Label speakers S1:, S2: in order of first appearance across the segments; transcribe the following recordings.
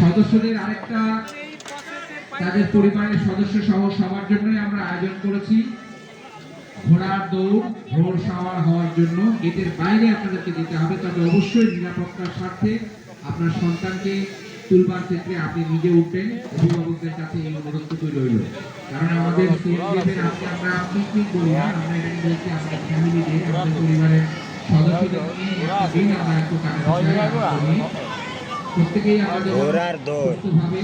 S1: সদস্যদের আরেকটা তাদের পরিবারের সদস্য সহ সবার জন্যই আমরা আয়োজন করেছি। ঘোড়ার দৌড়, ঘোড় সাওয়ার হওয়ার জন্য গেটের বাইরে আপনাদেরকে দিতে হবে, তবে অবশ্যই নিরাপত্তার স্বার্থে আপনার সন্তানকে তুলবার ক্ষেত্রে আপনি নিজে উঠবেন। অভিভাবকদের কাছে এই অনুরোধটুকুই রইল। কারণ আমাদের সিএনজিএফের আজকে আমরা পিকনিক করি না, আমরা এখানে বলছি আমাদের ফ্যামিলি ডে আমাদের পরিবারের সদস্যদের নিয়ে একটা দিন আমরা একটু কাটাতে চাই। প্রত্যেকেই আমাদের
S2: ঘোড়ার দৌড়।
S1: সুস্থভাবে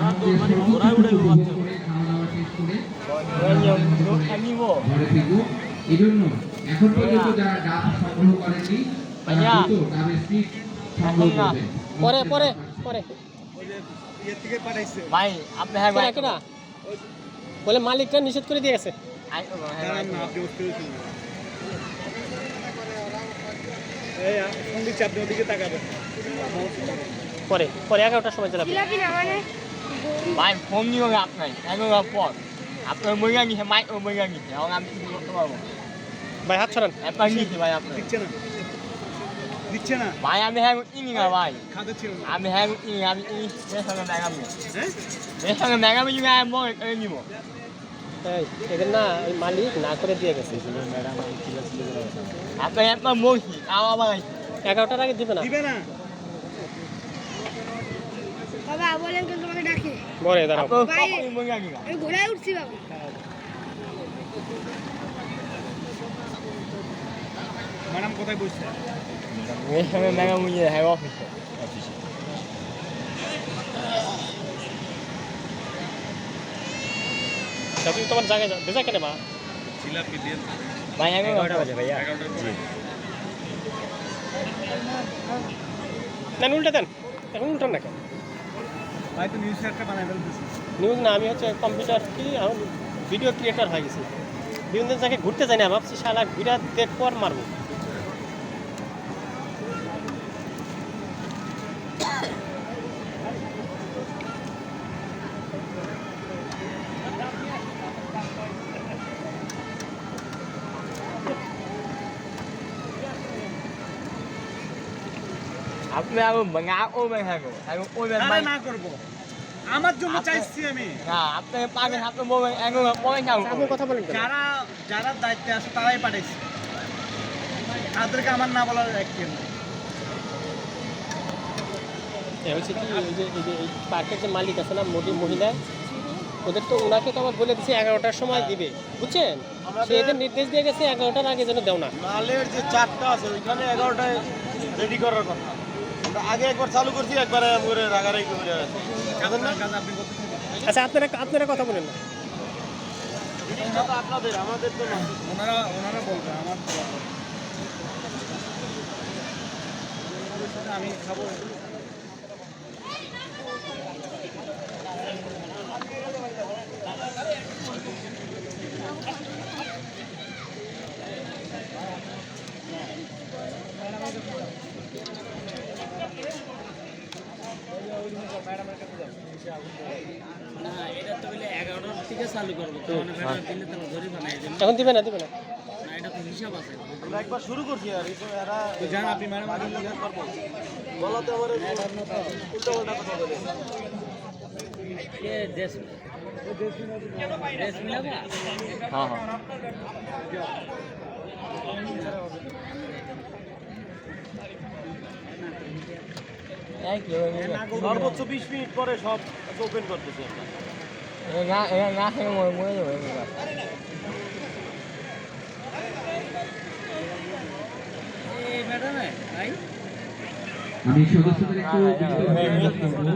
S1: আমাদের সর্বোচ্চ উপভোগ করে খাওয়া দাওয়া ঘরে ফিরবো। এই জন্য এখন পর্যন্ত যারা ডাব সংগ্রহ করেননি তারা দ্রুত ডাবের স্টিক সংগ্রহ করবেন।
S3: পরে পরে পরে।
S4: ভাই আপনি হ্যাঁ ভাই
S3: না বলে মালিকটা নিষেধ করে দিয়ে গেছে। পরে পরে এগারোটার সময়
S5: না মানে?
S4: ভাই ফোন নিও আপনার এগারোটার পর। আপনার মরিয়া নিছে মাইক ও মরিয়া নিছে এবং আমি কিছু করতে পারব?
S3: ভাই হাত ছড়ান।
S4: একবার নিয়েছি ভাই আপনার।
S6: দিচ্ছে না। দিচ্ছে না।
S4: ভাই আমি হ্যাঁ ইনি না ভাই।
S6: ছিল
S4: আমি হ্যাঁ ইনি আমি ইনি এর সঙ্গে মেগামি
S6: হ্যাঁ?
S4: এর সঙ্গে মেগামি যদি আমি করে নিব।
S3: এদের না ওই মালিক না করে দিয়ে গেছে।
S4: আপনার একবার মরছি তাও আবার
S3: এগারোটার আগে দিবে না?
S6: দিবে না।
S5: বাবা বলেন কিন্তু তোমাকে ডাকে।
S3: পরে দাঁড়াও।
S5: ভাই। আমি ঘোড়ায় উঠছি বাবা।
S6: ম্যাডাম কোথায় বসছে?
S4: সঙ্গে মেগামি হ্যাঁ অফিসে
S3: যখন তোমার জায়গায় যাও। ভেজা কেনে বা
S6: জিলাপি দিয়ে
S4: ভাই এগারোটা
S2: বাজে ভাইয়া।
S6: পর
S3: দেন উল্টে দেন। এখন উল্টান না কেন?
S6: নিউজ
S3: না, আমি হচ্ছে কম্পিউটার কি ভিডিও ক্রিয়েটার হয়ে গেছি। বিভিন্ন জায়গায় ঘুরতে যাই না, ভাবছি শালা ঘুরা দেখ আর মারবো।
S4: আপনি আরও গা ও ব্যাং হ্যাঁ এখন ওই ব্যাং
S6: আরে না করব। আমার জন্য চাইছি আমি।
S4: না আপনি পাগে আপনি মোবাইল এগারো পরে যাও
S3: আপনি কথা বলেন
S6: যারা যারা দায়িত্বে আছে তারাই পাঠাইছে। তাদেরকে আমার না বলার এক কেন
S3: এ হচ্ছে কি ওই যে এই যে এই পার্কের যে মালিক আছে না মোদি মহিলা ওদের তো ওনাকে তো আবার বলে দিচ্ছে এগারোটার সময় দিবে। বুঝছেন? সে এদের নির্দেশ দিয়ে গেছে এগারোটার আগে যেন দেও না।
S7: নালের যে চারটা আছে ওইখানে এগারোটায় রেডি করার কথা। আমরা আগে একবার চালু করছি একবার করে রাগারাগি করে
S3: আচ্ছা আপনারা আপনারা কথা বলেন না।
S7: আপনাদের আমাদের তো
S6: ওনারা ওনারা বলবে আমার আমি খাব।
S3: এখন দিবে না দিবে না।
S7: আমরা একবার শুরু করছি আর এরা
S6: তো আপনি ম্যাডাম আগে
S7: বলো তো আমার উল্টা উল্টা কথা বলে।
S4: হ্যাঁ হ্যাঁ।
S7: সর্বোচ্চ বিশ মিনিট পরে সব ওপেন করতেছি
S4: না না না খেয়ে মরে যাবে
S1: আমি সদস্যদের একটু বিনীত অনুরোধ করব